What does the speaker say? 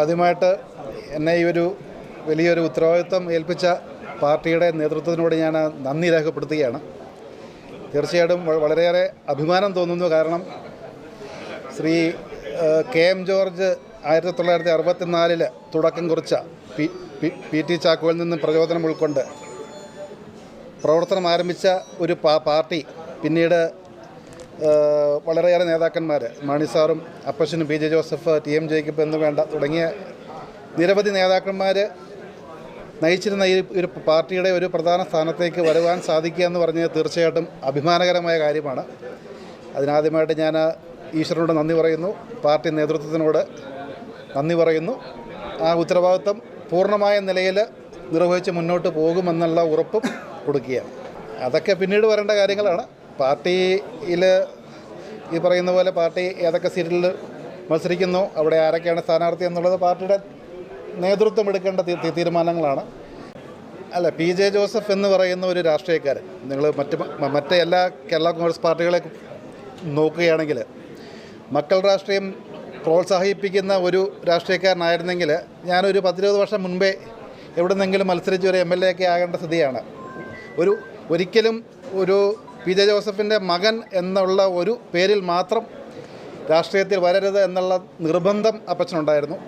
ആദ്യമായിട്ട് എന്നെ ഈ ഒരു വലിയൊരു ഉത്തരവാദിത്വം ഏൽപ്പിച്ച പാർട്ടിയുടെ നേതൃത്വത്തിനോട് ഞാൻ നന്ദി രേഖപ്പെടുത്തുകയാണ്. തീർച്ചയായിട്ടും വളരെയേറെ അഭിമാനം തോന്നുന്നു. കാരണം ശ്രീ കെ എം ജോർജ് ആയിരത്തി തൊള്ളായിരത്തി അറുപത്തിനാലിൽ തുടക്കം കുറിച്ച പി പി ടി ചാക്കോയിൽ നിന്നും പ്രചോദനം ഉൾക്കൊണ്ട് പ്രവർത്തനം ആരംഭിച്ച ഒരു പാർട്ടി പിന്നീട് വളരെയേറെ നേതാക്കന്മാർ മാണി സാറും അപ്പച്ചനും P J Joseph T M Jacob എന്ന് വേണ്ട തുടങ്ങിയ നിരവധി നേതാക്കന്മാർ നയിച്ചിരുന്ന ഈ ഒരു പാർട്ടിയുടെ ഒരു പ്രധാന സ്ഥാനത്തേക്ക് വരുവാൻ സാധിക്കുക എന്ന് പറഞ്ഞത് തീർച്ചയായിട്ടും അഭിമാനകരമായ കാര്യമാണ്. അതിനാദ്യമായിട്ട് ഞാൻ ഈശ്വരനോട് നന്ദി പറയുന്നു. പാർട്ടി നേതൃത്വത്തിനോട് നന്ദി പറയുന്നു. ആ ഉത്തരവാദിത്വം പൂർണമായ നിലയിൽ നിർവഹിച്ച് മുന്നോട്ട് പോകുമെന്നുള്ള ഉറപ്പും കൊടുക്കുകയാണ്. അതൊക്കെ പിന്നീട് വരേണ്ട കാര്യങ്ങളാണ്. പാർട്ടിയിൽ ഈ പറയുന്ന പോലെ പാർട്ടി ഏതൊക്കെ സീറ്റിൽ മത്സരിക്കുന്നു അവിടെ ആരൊക്കെയാണ് സ്ഥാനാർത്ഥി എന്നുള്ളത് പാർട്ടിയുടെ നേതൃത്വം എടുക്കേണ്ട തീരുമാനങ്ങളാണ്. അല്ല പി. ജെ. ജോസഫ് എന്ന് പറയുന്ന ഒരു രാഷ്ട്രീയക്കാരൻ നിങ്ങൾ മറ്റ് മറ്റേ എല്ലാ കേരള കോൺഗ്രസ് പാർട്ടികളെ നോക്കുകയാണെങ്കിൽ മക്കൾ രാഷ്ട്രീയം പ്രോത്സാഹിപ്പിക്കുന്ന ഒരു രാഷ്ട്രീയക്കാരനായിരുന്നെങ്കിൽ ഞാനൊരു പത്തിരുപത് വർഷം മുൻപേ എവിടെ നിന്നെങ്കിലും മത്സരിച്ച് ഒരു എം എൽ എ ഒക്കെ ആകേണ്ട സ്ഥിതിയാണ്. ഒരു ഒരിക്കലും ഒരു പി ജെ ജോസഫിന്റെ മകൻ എന്നുള്ള ഒരു പേരിൽ മാത്രം രാഷ്ട്രീയത്തിൽ വരരുത് എന്നുള്ള നിർബന്ധം അപ്പച്ചനുണ്ടായിരുന്നു.